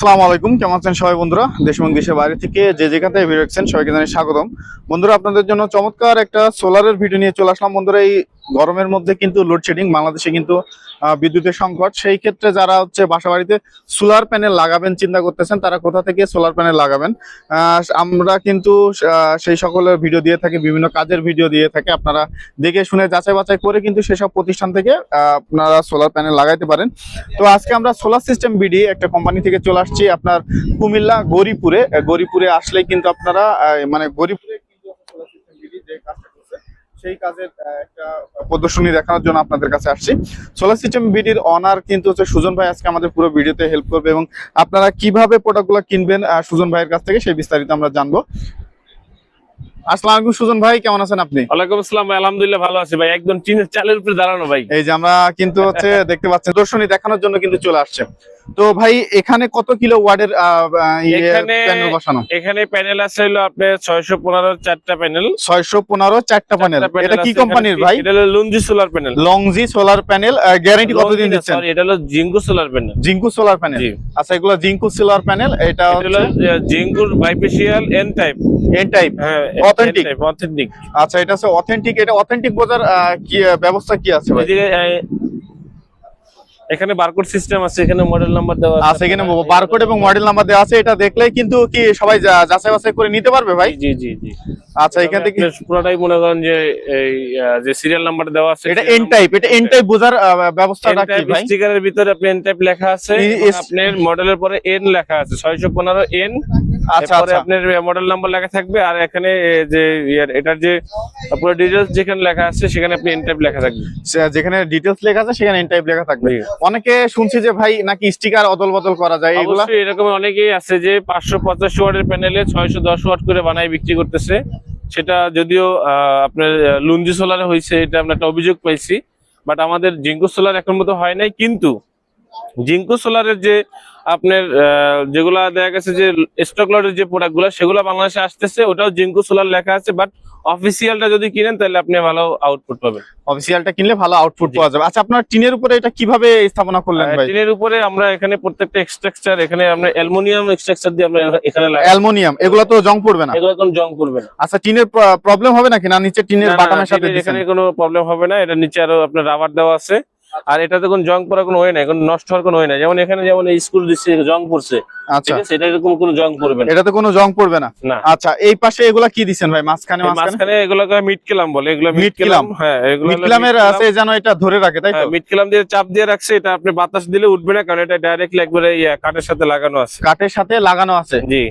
আসসালামু আলাইকুম। কেমন আছেন সবাই বন্ধুরা? দেশ দেশের বাইরে থেকে যে যেখানে ভিডিও দেখছেন সবাইকে জানাই স্বাগতম। বন্ধুরা, আপনাদের জন্য চমৎকার একটা সোলারের ভিডিও নিয়ে চলে আসলাম। বন্ধুরা, এই গরমের মধ্যে কিন্তু লোডশেডিং বাংলাদেশে কিন্তু বিদ্যুতের সংকট। সেই ক্ষেত্রে যারা হচ্ছে বাসা বাড়িতে সোলার প্যানেল লাগাবেন, চিন্তা করতেছেন, তারা কোথা থেকে সোলার প্যানেল লাগাবেন? আমরা কিন্তু সেই সকলের ভিডিও দিয়ে থাকি, বিভিন্ন কাজের ভিডিও দিয়ে থাকি। আপনারা দেখে শুনে যাচাই বাছাই করে কিন্তু সেসব প্রতিষ্ঠান থেকে আপনারা সোলার প্যানেল লাগাইতে পারেন। তো আজকে আমরা সোলার সিস্টেম বিডি একটা কোম্পানি থেকে চলে আসছি আপনার কুমিল্লা গরিপুরে। গরিপুরে আসলেই কিন্তু আপনারা মানে গরিপুরে কিন্তু সোলার সিস্টেম বিডি যে কাজটা করছে সেই কাজের একটা প্রদর্শনী দেখানোর জন্য আপনাদের কাছে আসছি। সোলার সিস্টেম বিডির অনার কিন্তু হচ্ছে সুজন ভাই আজকে আমাদের পুরো ভিডিওতে হেল্প করবে এবং আপনারা কীভাবে প্রোডাক্টগুলো কিনবেন সুজন ভাইয়ের কাছ থেকে সেই বিস্তারিত আমরা জানব। আসসালামু আলাইকুম সুজন ভাই কেমন আছেন আপনি? ওয়ালাইকুম আসসালাম আলহামদুলিল্লাহ ভালো আছি ভাই। একদম টিনের চালের উপরে দাঁড়ানো ভাই। এই যে আমরা কিন্তু হচ্ছে দেখতে পাচ্ছেন প্রদর্শনী দেখানোর জন্য কিন্তু চলে আসছে। তো ভাই এখানে কত কিলো ওয়ার্ডের এখানে- প্যানেল বসানো? এখানে প্যানেল আছে হলো আপনার ছয়শো পনেরো চারটা প্যানেল ছয়শো পনেরো চারটা প্যানেল এটা কি কোম্পানির ভাই? এটা হলো Longi solar panel Longi solar panel guarantee কতদিন দিচ্ছেন? এটা হলো Jinko solar panel Jinko solar panel আচ্ছা এগুলো জিঙ্কু সোলার প্যানেল এটা হলো জিঙ্কুর bifacial N type N type হ্যাঁ Authentic? অথেন্টিক আচ্ছা এটা হচ্ছে অথেন্টিক এটা অথেন্টিক বোঝার কি ব্যবস্থা কি আছে ভাই? এখানে বারকোড সিস্টেম আছে এখানে মডেল নাম্বার দেওয়া আচ্ছা এখানে বারকোড এবং মডেল নাম্বার দেওয়া আছে এটা দেখলেই কিন্তু কি সবাই যাচাই বাছাই করে নিতে পারবে ভাই? জি জি জি আচ্ছা এখান থেকে পুরোটাই মনে করেন যে এই যে সিরিয়াল নাম্বার দেওয়া আছে এটা এন টাইপ এটা এন টাইপ বোঝার ব্যবস্থাটা কি ভাই? স্টিকারের ভিতরে আপনি এন টাইপ লেখা আছে আপনার মডেলের পরে এন লেখা আছে ছয়শো পনেরো এন আচ্ছা আচ্ছা। আপনার মডেল নাম্বার লেখা থাকবে আর এখানে যে এটার যে পুরো ডিটেলস যেখানে লেখা আছে সেখানে আপনি এন টাইপ লেখা থাকবে। যেখানে ডিটেলস লেখা আছে সেখানে এন টাইপ লেখা থাকবে। অনেকে শুনছি যে ভাই নাকি স্টিকার অদল বদল করা যায় এগুলা এরকম অনেকেই আছে যে পাঁচশো পঁচাশি ওয়াটের প্যানেলে ছয়শো দশ ওয়াট করে বানায় বিক্রি করতেছে। সেটা যদিও আপনার লুঞ্জি সোলারে হয়েছে এটা আমরা একটা অভিযোগ পাইছি। বাট আমাদের জিঙ্কু সোলার এখন মতো হয় নাই কিন্তু জিঙ্কু সোলারের যে আপনার যেগুলা দেখা গেছে যে স্টক লটের যে প্রোডাক্টগুলো সেগুলো বাংলাদেশে আসতেছে ওটাও জিঙ্কু সোলার লেখা আছে বাট অফিসিয়ালটা যদি কিনেন তাহলে আপনি ভালো আউটপুট পাবেন। অফিসিয়ালটা কিনলে ভালো আউটপুট পাওয়া যাবে। আচ্ছা আপনার টিনের উপরে এটা কীভাবে স্থাপনা করলেন ভাই? টিনের উপরে আমরা এখানে প্রত্যেকটা এক্সট্রাকচার এখানে আমরা অ্যালুমিনিয়াম এক্সট্রাকচার দিয়ে আমরা এখানে লাগাই। অ্যালুমিনিয়াম এগুলো তো জং পড়বে না? এগুলো কোনো জং পড়বে না। আচ্ছা টিনের প্রবলেম হবে নাকি? না নিচে টিনের বাটামের সাথে এখানে কোনো প্রবলেম হবে না। এটা নিচে আরও আপনার রাবার দেওয়া আছে। আর এটাতে কোনো জং পড়ার কোনো হয় না কোনো নষ্ট হওয়ার কোনো হয় না যেমন এখানে যেমন এই স্কুল দিচ্ছে জং পড়ছে আচ্ছা। এটা এরকম কোনো জং পড়বে না। এটাতে কোনো জং পড়বে না? আচ্ছা এই পাশে এগুলা কি দিছেন ভাই? মাঝখানে মাঝখানে? এগুলোকে মিড কেলাম বলে এগুলা মিড কেলাম হ্যাঁ এগুলো হলো মিটকিলামের mid আছে যেন এটা ধরে রাখে তাই তো? হ্যাঁ মিড কেলাম দিয়ে চাপ দিয়ে রাখছে এটা আপনি বাতাস দিলে উঠবে না কারণ এটা ডাইরেক্টলি একবারে ইয়া কাঠের সাথে লাগানো আছে। কাঠের সাথে লাগানো আছে? জি।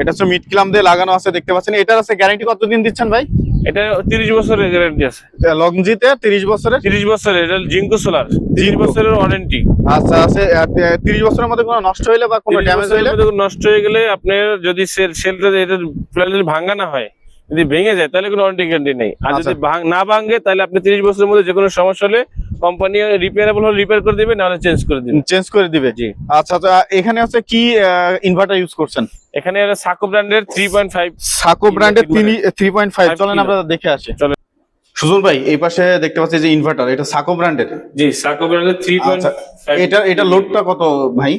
এটা হচ্ছে মিটকিলাম দিয়ে লাগানো আছে দেখতে পাচ্ছেন। এটার আছে গ্যারান্টি কতদিন দিচ্ছেন ভাই? এটা তিরিশ বছরের গ্যারান্টি আছে। লংজিতে বছরের? বছরের এটা জিঙ্কু সোলার তিরিশ জিঙ্কু। বছরের ওয়ারেন্টি আচ্ছা আছে তিরিশ বছরের মধ্যে কোনো নষ্ট হইলে বা কোনো ড্যামেজ হইলে? নষ্ট হয়ে গেলে আপনার যদি সেল সেলটা এটা প্ল্যান যদি ভাঙা না হয় যদি ভেঙে যায় তাহলে কোনো ওয়ারেন্টি গ্যারান্টি নেই। আর যদি আচ্ছা। ভাঙ- না ভাঙে তাহলে আপনি তিরিশ বছরের মধ্যে যে কোনো সমস্যা হলে কোম্পানি রিপেয়ারেবল হলে রিপেয়ার করে দিবে নাহলে চেঞ্জ করে দিবে। চেঞ্জ করে দিবে? জি। আচ্ছা আচ্ছা এখানে হচ্ছে কি ইনভার্টার ইউজ করছেন? এখানে সাকো ব্র্যান্ডের থ্রি পয়েন্ট ফাইভ সাকো ব্র্যান্ডের তিনি থ্রি পয়েন্ট ফাইভ Five চলেন kilo। আমরা দেখে আসি। চলেন। সুজন ভাই এই পাশে দেখতে পাচ্ছি যে ইনভার্টার এটা সাকো ব্র্যান্ডের জি সাকো ব্র্যান্ডের থ্রি পয়েন্ট আচ্ছা এটা এটা লোডটা কত ভাই?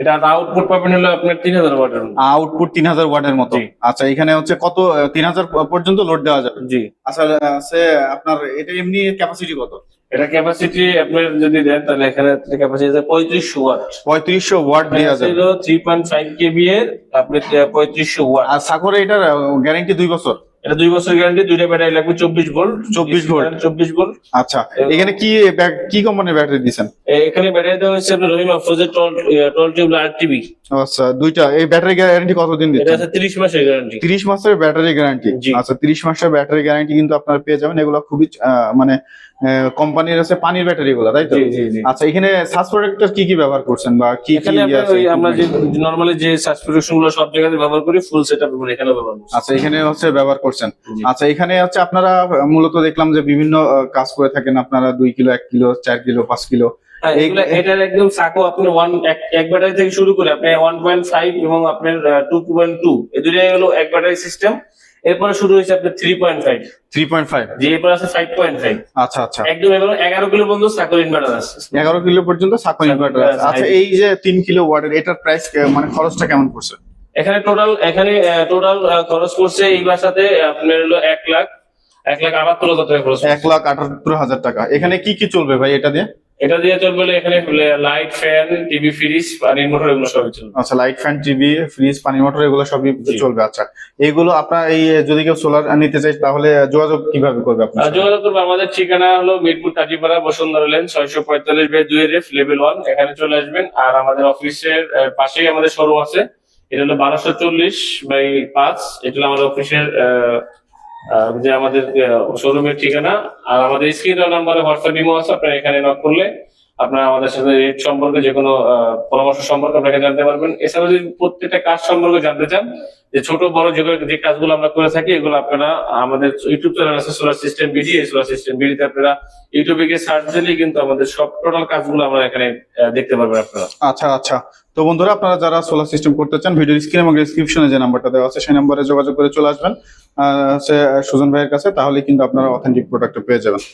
এটা আউটপুট পাবেন হলো আপনার তিন হাজার ওয়াটের আউটপুট তিন হাজার ওয়াটের মতো। আচ্ছা এখানে হচ্ছে কত তিন হাজার পর্যন্ত লোড দেওয়া যাবে? জি। আচ্ছা আছে আপনার এটা এমনি ক্যাপাসিটি কত? এটা ক্যাপাসিটি আপনার যদি দেন তাহলে এখানে ক্যাপাসিটি আছে পঁয়ত্রিশশো ওয়াট। পঁয়ত্রিশশো ওয়াট দেওয়া যাবে পয়েন্ট ফাইভ কেবি এর আপনি পঁয়ত্রিশশো ওয়াট। আর সাকোরে এটার গ্যারান্টি দুই বছর? এটা দুই বছর গ্যারান্টি দুইটা ব্যাটারি লাগবে চব্বিশ ভোল্ট 24 volt। চব্বিশ ভোল্ট আচ্ছা এখানে কি কি কোম্পানির ব্যাটারি দিচ্ছেন এখানে ব্যাটারি দেওয়া হচ্ছে আপনার রহিমা ফোজের টল টিউব আর টিভি আচ্ছা দুইটা এই ব্যাটারি গ্যারান্টি কতদিন এটা দিচ্ছেন আছে তিরিশ মাসের গ্যারান্টি তিরিশ মাসের ব্যাটারি গ্যারান্টি আচ্ছা তিরিশ মাসের ব্যাটারি গ্যারান্টি কিন্তু আপনারা পেয়ে যাবেন। এগুলো খুবই মানে কোম্পানির আছে পানির ব্যাটারি গুলো তাই তো? আচ্ছা এখানে সাস প্রোডাক্টর কি কি ব্যবহার করছেন বা কি কি ইয়ে আছে আমরা যে নরমালি যে সাবস্ক্রিপশনগুলো সব জায়গাতে ব্যবহার করি ফুল সেট আপ এখানে ব্যবহার করি আচ্ছা এখানে হচ্ছে ব্যবহার করছেন। আচ্ছা এখানে হচ্ছে আপনারা মূলত দেখলাম যে বিভিন্ন কাজ করে থাকেন। আপনারা দুই কিলো এক কিলো চার কিলো পাঁচ কিলো। এই- এগুলা- এটার একদম সাকো আপনি ওয়ান এক ব্যাটারি থেকে শুরু করে আপনি ওয়ান পয়েন্ট ফাইভ এবং আপনার টু পয়েন্ট টু এই দুটাই হলো এক ব্যাটারি সিস্টেম এরপরে শুরু হয়েছে আপনার three point five three point five যে এরপর আছে ফাইভ পয়েন্ট ফাইভ আচ্ছা আচ্ছা। একদম এবার এগারো কিলো পর্যন্ত সাকর ইনভার্টার আছে। এগারো কিলো পর্যন্ত সাকন ইনভার্টার আছে। আচ্ছা এই যে তিন কিলো ওয়াটের এটার প্রাইস মানে খরচটা কেমন পড়ছে? এখানে টোটাল এখানে টোটাল খরচ করছে এই বাসাতে আপনার হলো এক লাখ। এক লাখ আটাত্তর হাজার টাকা খরচ এক লাখ আটাত্তর হাজার টাকা। এখানে কি কি চলবে ভাই এটা দিয়ে? এটা দিয়ে চলবে এখানে লাইট ফ্যান টিভি ফ্রিজ পানির মোটর এগুলো সবই চলবে। আচ্ছা লাইট ফ্যান টিভি ফ্রিজ পানি মোটর এগুলো সবই চলবে আচ্ছা। এইগুলো আপনার এই যদি কেউ সোলার নিতে চাই তাহলে যোগাযোগ কীভাবে করবে আপনার যোগাযোগ করবে আমাদের ঠিকানা হলো মিরপুর কাজীপাড়া বসুন্ধরা লেন ছয়শো পঁয়তাল্লিশ বাই দুই রেফ লেভেল ওয়ান এখানে চলে আসবেন। আর আমাদের অফিসের পাশেই আমাদের শোরুম আছে। এটা হলো বারোশো চল্লিশ বাই পাঁচ এটা হলো আমাদের অফিসের যে আমাদের শোরুমের ঠিকানা, আর আমাদের স্ক্রিন নাম্বারে হোয়াটসঅ্যাপ ইমো আছে, আপনারা এখানে নক করলে আপনারা আমাদের সাথে রেট সম্পর্কে যে কোনো পরামর্শ সম্পর্কে আপনাকে জানতে পারবেন। এছাড়াও যদি প্রত্যেকটা কাজ সম্পর্কে জানতে চান, যে ছোট, বড় যে যে কাজগুলো আমরা করে থাকি, এগুলো আপনারা আমাদের ইউটিউব চ্যানেল আছে সোলার সিস্টেম বিডি এই সোলার সিস্টেম বিডিতে আপনারা ইউটিউবে গিয়ে সার্চ দিলেই কিন্তু আমাদের সব টোটাল কাজগুলো আমরা এখানে দেখতে পারবেন আপনারা। আচ্ছা আচ্ছা। তো বন্ধুরা, আপনারা যারা সোলার সিস্টেম করতে চান ভিডিও স্ক্রিন এবং ডিসক্রিপশনে যে নাম্বারটা দেওয়া আছে, সেই নাম্বারে যোগাযোগ করে চলে আসবেন। সুজন ভাইয়ের কাছে তাহলে কিন্তু আপনারা অথেন্টিক প্রোডাক্ট পেয়ে যাবেন।